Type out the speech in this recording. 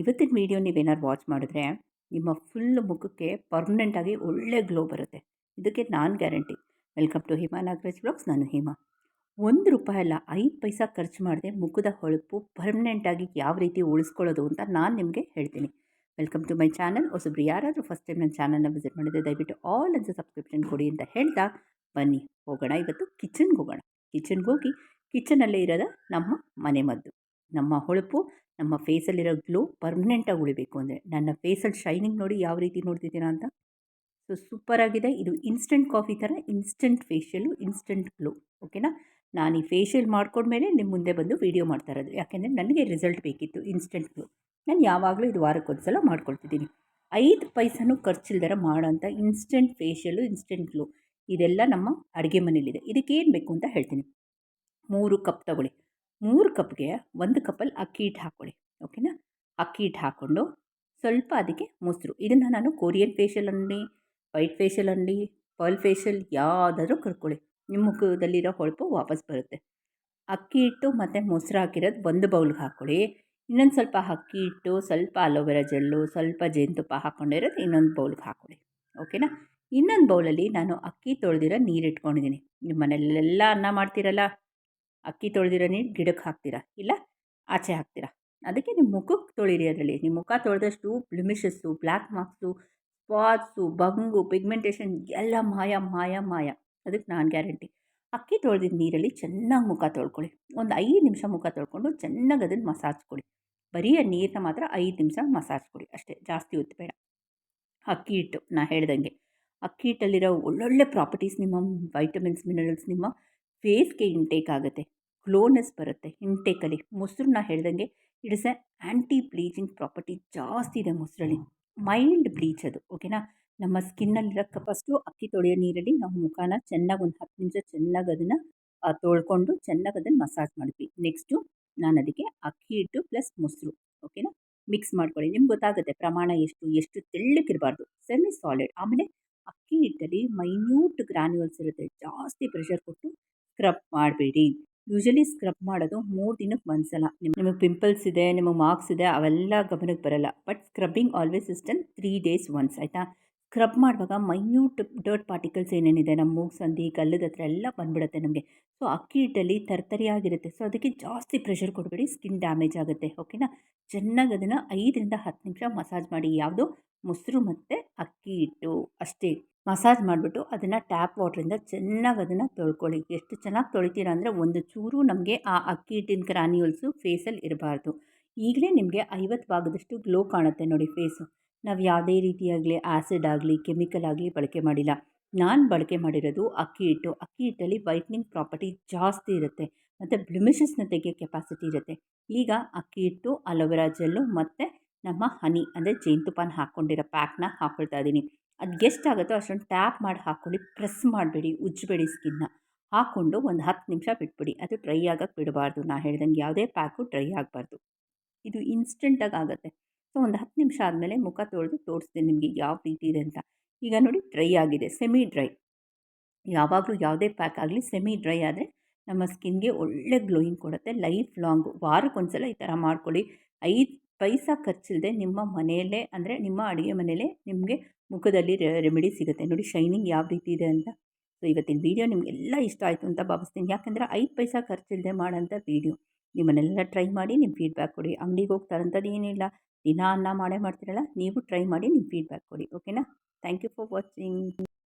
ಇವತ್ತಿನ ವೀಡಿಯೋ ನೀವೇನಾದ್ರು ವಾಚ್ ಮಾಡಿದ್ರೆ ನಿಮ್ಮ ಫುಲ್ ಮುಖಕ್ಕೆ ಪರ್ಮನೆಂಟಾಗಿ ಒಳ್ಳೆ ಗ್ಲೋ ಬರುತ್ತೆ. ಇದಕ್ಕೆ ನಾನು guarantee. Welcome to Hima Nagaraj blogs ನಾನು ಹಿಮಾ. ಒಂದು ರೂಪಾಯಿ ಅಲ್ಲ, ಐದು ಪೈಸಾ ಖರ್ಚು ಮಾಡದೆ ಮುಖದ ಹೊಳಪು ಪರ್ಮನೆಂಟಾಗಿ ಯಾವ ರೀತಿ ಉಳಿಸ್ಕೊಳ್ಳೋದು ಅಂತ ನಾನು ನಿಮಗೆ ಹೇಳ್ತೀನಿ. Welcome to my channel. ಹೊಸಬ್ರು ಯಾರಾದರೂ ಫಸ್ಟ್ ಟೈಮ್ ನನ್ನ ಚಾನಲ್ನ ವಿಸಿಟ್ ಮಾಡಿದ್ರೆ ದಯವಿಟ್ಟು ಆಲ್ ಅಂತ ಸಬ್ಸ್ಕ್ರಿಪ್ಷನ್ ಕೊಡಿ ಅಂತ ಹೇಳ್ತಾ ಬನ್ನಿ. ಹೋಗೋಣ ಇವತ್ತು ಕಿಚನ್ಗೆ ಹೋಗೋಣ. ಕಿಚನ್ಗೆ ಹೋಗಿ ಕಿಚನಲ್ಲೇ ಇರೋದ ನಮ್ಮ ಮನೆ ಮದ್ದು. ನಮ್ಮ ಹೊಳಪು ನಮ್ಮ ಫೇಸಲ್ಲಿರೋ ಗ್ಲೋ ಪರ್ಮನೆಂಟಾಗಿ ಉಳಿಬೇಕು ಅಂದರೆ ನನ್ನ ಫೇಸಲ್ಲಿ ಶೈನಿಂಗ್ ನೋಡಿ ಯಾವ ರೀತಿ ನೋಡ್ತಿದ್ದೀರಾ ಅಂತ? ಸೊ ಸೂಪರಾಗಿದೆ ಇದು ಇನ್ಸ್ಟೆಂಟ್ ಕಾಫಿ ಥರ, ಇನ್ಸ್ಟೆಂಟ್ ಫೇಶಿಯಲು, ಇನ್ಸ್ಟೆಂಟ್ ಗ್ಲೋ, ಓಕೆನಾ? ನಾನು ಈ ಫೇಶಿಯಲ್ ಮಾಡ್ಕೊಂಡ್ಮೇಲೆ ನಿಮ್ಮ ಮುಂದೆ ಬಂದು ವೀಡಿಯೋ ಮಾಡ್ತಾ ಇರೋದು. ಯಾಕೆಂದರೆ ನನಗೆ ರಿಸಲ್ಟ್ ಬೇಕಿತ್ತು ಇನ್ಸ್ಟೆಂಟ್ ಗ್ಲೋ. ನಾನು ಯಾವಾಗಲೂ ಇದು ವಾರಕ್ಕೊಂದು ಸಲ ಮಾಡ್ಕೊಳ್ತಿದ್ದೀನಿ. ಐದು ಪೈಸನೂ ಖರ್ಚಿಲ್ದರ ಮಾಡೋಂಥ ಇನ್ಸ್ಟೆಂಟ್ ಫೇಶಿಯಲು, ಇನ್ಸ್ಟೆಂಟ್ ಗ್ಲೋ, ಇದೆಲ್ಲ ನಮ್ಮ ಅಡುಗೆ ಮನೇಲಿದೆ ಇದಕ್ಕೇನು ಬೇಕು ಅಂತ ಹೇಳ್ತೀನಿ. ಮೂರು ಕಪ್ ತಗೊಳ್ಳಿ. ಮೂರು ಕಪ್ಗೆ ಒಂದು ಕಪ್ಪಲ್ಲಿ ಅಕ್ಕಿ ಹಿಟ್ಟು ಹಾಕ್ಕೊಳ್ಳಿ, ಓಕೆನಾ? ಅಕ್ಕಿ ಹಿಟ್ಟು ಹಾಕ್ಕೊಂಡು ಸ್ವಲ್ಪ ಅದಕ್ಕೆ ಮೊಸರು. ಇದನ್ನು ನಾನು ಕೊರಿಯನ್ ಫೇಶಿಯಲ್ ಅನ್ನಿ ವೈಟ್ ಫೇಶಿಯಲ್ ಅನ್ನಿ ಪರ್ಲ್ ಫೇಶಿಯಲ್ ಯಾವುದಾದ್ರೂ ಕರ್ಕೊಳ್ಳಿ. ನಿಮ್ಮ ಮುಖದಲ್ಲಿರೋ ಹೊಳಪು ವಾಪಸ್ ಬರುತ್ತೆ. ಅಕ್ಕಿ ಹಿಟ್ಟು ಮತ್ತು ಮೊಸರು ಹಾಕಿರೋದು ಒಂದು ಬೌಲ್ಗೆ ಹಾಕ್ಕೊಳ್ಳಿ. ಇನ್ನೊಂದು ಸ್ವಲ್ಪ ಅಕ್ಕಿ ಹಿಟ್ಟು, ಸ್ವಲ್ಪ ಅಲೋವೆರಾ ಜೆಲ್ಲು, ಸ್ವಲ್ಪ ಜೇನುತುಪ್ಪ ಹಾಕ್ಕೊಂಡಿರೋದು ಇನ್ನೊಂದು ಬೌಲ್ಗೆ ಹಾಕ್ಕೊಳ್ಳಿ, ಓಕೆನಾ? ಇನ್ನೊಂದು ಬೌಲಲ್ಲಿ ನಾನು ಅಕ್ಕಿ ತೊಳೆದಿರೋ ನೀರು ಇಟ್ಕೊಂಡಿದ್ದೀನಿ ನಿಮ್ಮ ಮನೆಯಲ್ಲೆಲ್ಲ ಅನ್ನ ಮಾಡ್ತೀರಲ್ಲ? ಅಕ್ಕಿ ತೊಳೆದಿರೋ ನೀರು ಗಿಡಕ್ಕೆ ಹಾಕ್ತೀರಾ? ಇಲ್ಲ, ಆಚೆ ಹಾಕ್ತೀರಾ? ಅದಕ್ಕೆ ನಿಮ್ಮ ಮುಖಕ್ಕೆ ತೊಳಿರಿ ಅದರಲ್ಲಿ. ನಿಮ್ಮ ಮುಖ ತೊಳೆದಷ್ಟು ಬ್ಲಿಮಿಷಸ್ಸು ಬ್ಲ್ಯಾಕ್ ಮಾರ್ಕ್ಸು ಸ್ಪಾಟ್ಸು ಬಂಗು ಪಿಗ್ಮೆಂಟೇಷನ್ ಎಲ್ಲ ಮಾಯ ಮಾಯ ಮಾಯ. ಅದಕ್ಕೆ ನಾನು ಗ್ಯಾರಂಟಿ ಅಕ್ಕಿ ತೊಳೆದಿದ್ದ ನೀರಲ್ಲಿ ಚೆನ್ನಾಗಿ ಮುಖ ತೊಳ್ಕೊಳ್ಳಿ. ಒಂದು ಐದು ನಿಮಿಷ ಮುಖ ತೊಳ್ಕೊಂಡು ಚೆನ್ನಾಗಿ ಅದನ್ನು ಮಸಾಜ್ ಕೊಡಿ. ಬರೀ ಆ ನೀರನ್ನ ಮಾತ್ರ ಐದು ನಿಮಿಷ ಮಸಾಜ್ ಕೊಡಿ. ಅಷ್ಟೇ, ಜಾಸ್ತಿ ಹೊತ್ತು ಬೇಡ. ಅಕ್ಕಿ ಹಿಟ್ಟು, ನಾ ಹೇಳ್ದಂಗೆ. ಅಕ್ಕಿ ಹಿಟ್ಟಲ್ಲಿರೋ ಒಳ್ಳೊಳ್ಳೆ ಪ್ರಾಪರ್ಟೀಸ್ ನಿಮ್ಮ ವೈಟಮಿನ್ಸ್ ಮಿನರಲ್ಸ್ ನಿಮ್ಮ ಫೇಸ್ಗೆ ಇಂಟೇಕ್ ಆಗುತ್ತೆ. ಗ್ಲೋನೆಸ್ ಬರುತ್ತೆ. ಇಂಟೇಕಲ್ಲಿ ಮೊಸರನ್ನ ಹೇಳ್ದಂಗೆ it's a anti bleaching property ಜಾಸ್ತಿ ಇದೆ ಮೊಸರಲ್ಲಿ. ಮೈಲ್ಡ್ ಬ್ಲೀಚ್ ಅದು ಓಕೆನಾ ನಮ್ಮ ಸ್ಕಿನ್ನಲ್ಲಿರೋ ಫಸ್ಟು ಅಕ್ಕಿ ತೊಳೆಯೋ ನೀರಲ್ಲಿ ನಾವು ಮುಖನ ಚೆನ್ನಾಗಿ ಒಂದು ಹತ್ತು ನಿಮಿಷ ಚೆನ್ನಾಗಿ ಅದನ್ನು ತೊಳ್ಕೊಂಡು ಚೆನ್ನಾಗಿ ಅದನ್ನು ಮಸಾಜ್ ಮಾಡಿದ್ವಿ ನೆಕ್ಸ್ಟು ನಾನು ಅದಕ್ಕೆ ಅಕ್ಕಿ ಹಿಟ್ಟು ಪ್ಲಸ್ ಮೊಸರು ಓಕೆನಾ ಮಿಕ್ಸ್ ಮಾಡ್ಕೊಳ್ಳಿ. ನಿಮ್ಗೆ ಗೊತ್ತಾಗುತ್ತೆ ಪ್ರಮಾಣ ಎಷ್ಟು ಎಷ್ಟು ತೆಳ್ಳಕ್ಕಿರಬಾರ್ದು ಸೆಮಿ ಸಾಲಿಡ್ ಆಮೇಲೆ ಅಕ್ಕಿ ಹಿಟ್ಟಲ್ಲಿ ಮೈನ್ಯೂಟ್ ಗ್ರಾನ್ಯೂಲ್ಸ್ ಇರುತ್ತೆ. ಜಾಸ್ತಿ ಪ್ರೆಷರ್ ಕೊಟ್ಟು ಸ್ಕ್ರಬ್ ಮಾಡಬೇಡಿ. ಯೂಶಲಿ ಸ್ಕ್ರಬ್ ಮಾಡೋದು ಮೂರು ದಿನಕ್ಕೆ ಒಂದು ಸಲ ನಿಮ್ಮ ನಿಮಗೆ ಪಿಂಪಲ್ಸ್ ಇದೆ, ನಿಮಗೆ ಮಾರ್ಕ್ಸ್ ಇದೆ, ಅವೆಲ್ಲ ಗಮನಕ್ಕೆ ಬರಲ್ಲ. But scrubbing always is done three days once ಆಯಿತಾ? ಸ್ಕ್ರಬ್ ಮಾಡುವಾಗ ಮೈನ್ಯೂಟ್ ಡರ್ಟ್ ಪಾರ್ಟಿಕಲ್ಸ್ ಏನೇನಿದೆ ನಮ್ಮ ಮೂಗು ಸಂಧಿ, ಕಲ್ಲದ ಹತ್ರ ಎಲ್ಲ ಬಂದ್ಬಿಡುತ್ತೆ ನಮಗೆ. ಸೊ ಅಕ್ಕಿ ಹಿಟ್ಟಲ್ಲಿ ತರ್ತರಿಯಾಗಿರುತ್ತೆ. ಸೊ ಅದಕ್ಕೆ ಜಾಸ್ತಿ ಪ್ರೆಷರ್ ಕೊಡಬೇಡಿ ಸ್ಕಿನ್ ಡ್ಯಾಮೇಜ್ ಆಗುತ್ತೆ ಓಕೆನಾ ಚೆನ್ನಾಗಿ ಅದನ್ನು ಐದರಿಂದ ಹತ್ತು ನಿಮಿಷ ಮಸಾಜ್ ಮಾಡಿ. ಯಾವುದು? ಮೊಸರು ಮತ್ತು ಅಕ್ಕಿ ಹಿಟ್ಟು, ಅಷ್ಟೇ. ಮಸಾಜ್ ಮಾಡಿಬಿಟ್ಟು ಅದನ್ನು ಟ್ಯಾಪ್ ವಾಟ್ರಿಂದ ಚೆನ್ನಾಗಿ ಅದನ್ನು ತೊಳ್ಕೊಳ್ಳಿ. ಎಷ್ಟು ಚೆನ್ನಾಗಿ ತೊಳಿತೀರ ಅಂದರೆ ಒಂದು ಚೂರು ನಮಗೆ ಆ ಅಕ್ಕಿ ಹಿಟ್ಟಿನ ಗ್ರಾನ್ಯೂಲ್ಸು ಫೇಸಲ್ಲಿ ಇರಬಾರ್ದು. ಈಗಲೇ ನಿಮಗೆ ಐವತ್ತು ಭಾಗದಷ್ಟು ಗ್ಲೋ ಕಾಣುತ್ತೆ ನೋಡಿ ಫೇಸು. ನಾವು ಯಾವುದೇ ರೀತಿಯಾಗಲಿ ಆ್ಯಸಿಡ್ ಆಗಲಿ, ಕೆಮಿಕಲ್ ಆಗಲಿ ಬಳಕೆ ಮಾಡಿಲ್ಲ. ನಾನು ಬಳಕೆ ಮಾಡಿರೋದು ಅಕ್ಕಿ ಹಿಟ್ಟು. ಅಕ್ಕಿ ಹಿಟ್ಟಲ್ಲಿ ವೈಟ್ನಿಂಗ್ ಪ್ರಾಪರ್ಟಿ ಜಾಸ್ತಿ ಇರುತ್ತೆ. ಮತ್ತು ಬ್ಲಿಮಿಷಸ್ನ ತೆಗೆಯೋ ಕೆಪಾಸಿಟಿ ಇರುತ್ತೆ. ಈಗ ಅಕ್ಕಿ ಹಿಟ್ಟು, ಅಲೋವೆರಾ ಜೆಲ್ಲು ಮತ್ತು ನಮ್ಮ ಹನಿ ಅಂದರೆ ಜೇನುತುಪ್ಪನ ಹಾಕ್ಕೊಂಡಿರೋ ಪ್ಯಾಕ್ನ ಹಾಕ್ಕೊಳ್ತಾ ಇದ್ದೀನಿ ಅದು ಎಷ್ಟಾಗುತ್ತೋ ಅಷ್ಟೊಂದು ಟ್ಯಾಪ್ ಮಾಡಿ ಹಾಕ್ಕೊಳ್ಳಿ ಪ್ರೆಸ್ ಮಾಡಬೇಡಿ, ಉಜ್ಜಬೇಡಿ ಸ್ಕಿನ್ನ ಹಾಕ್ಕೊಂಡು ಒಂದು ಹತ್ತು ನಿಮಿಷ ಬಿಟ್ಬಿಡಿ. ಅದು ಡ್ರೈ ಆಗೋಕ್ಕೆ ಬಿಡಬಾರ್ದು. ನಾ ಹೇಳ್ದಂಗೆ ಯಾವುದೇ ಪ್ಯಾಕು ಡ್ರೈ ಆಗಬಾರ್ದು. ಇದು ಇನ್ಸ್ಟೆಂಟಾಗಿ ಆಗುತ್ತೆ. ಸೊ ಒಂದು ಹತ್ತು ನಿಮಿಷ ಆದಮೇಲೆ ಮುಖ ತೊಳೆದು ತೋರಿಸ್ತೀನಿ ನಿಮಗೆ ಯಾವ ರೀತಿ ಇದೆ ಅಂತ. ಈಗ ನೋಡಿ ಡ್ರೈ ಆಗಿದೆ ಸೆಮಿ ಡ್ರೈ ಯಾವಾಗಲೂ ಯಾವುದೇ ಪ್ಯಾಕ್ ಆಗಲಿ ಸೆಮಿ ಡ್ರೈ ಆದರೆ ನಮ್ಮ ಸ್ಕಿನ್ಗೆ ಒಳ್ಳೆ ಗ್ಲೋಯಿಂಗ್ ಕೊಡುತ್ತೆ. ಲೈಫ್ ಲಾಂಗು ವಾರಕ್ಕೊಂದ್ಸಲ ಈ ಥರ ಮಾಡ್ಕೊಳ್ಳಿ. ಐದು ಪೈಸಾ ಖರ್ಚಿಲ್ಲದೆ ನಿಮ್ಮ ಮನೆಯಲ್ಲೇ ಅಂದರೆ ನಿಮ್ಮ ಅಡುಗೆ ಮನೆಯಲ್ಲೇ ನಿಮಗೆ ಮುಖದಲ್ಲಿ ರೆಮಿಡಿ ಸಿಗುತ್ತೆ. ನೋಡಿ ಶೈನಿಂಗ್ ಯಾವ ರೀತಿ ಇದೆ ಅಂತ. ಸೊ ಇವತ್ತಿನ ವೀಡಿಯೋ ನಿಮಗೆಲ್ಲ ಇಷ್ಟ ಆಯಿತು ಅಂತ ಭಾವಿಸ್ತೀನಿ. ಯಾಕಂದರೆ ಐದು ಪೈಸಾ ಖರ್ಚಿಲ್ಲದೆ ಮಾಡೋಂಥ ವೀಡಿಯೋ ನಿಮ್ಮನ್ನೆಲ್ಲ ಟ್ರೈ ಮಾಡಿ ನಿಮ್ಮ ಫೀಡ್ಬ್ಯಾಕ್ ಕೊಡಿ. ಅಂಗಡಿಗೆ ಹೋಗ್ತಾರಂಥದ್ದು ಏನಿಲ್ಲ. ದಿನ ಅನ್ನ ಮಾಡೇ ಮಾಡ್ತೀರಲ್ಲ, ನೀವು ಟ್ರೈ ಮಾಡಿ ನಿಮ್ಮ ಫೀಡ್ಬ್ಯಾಕ್ ಕೊಡಿ. ಓಕೆನಾ ಥ್ಯಾಂಕ್ ಯು ಫಾರ್ ವಾಚಿಂಗ್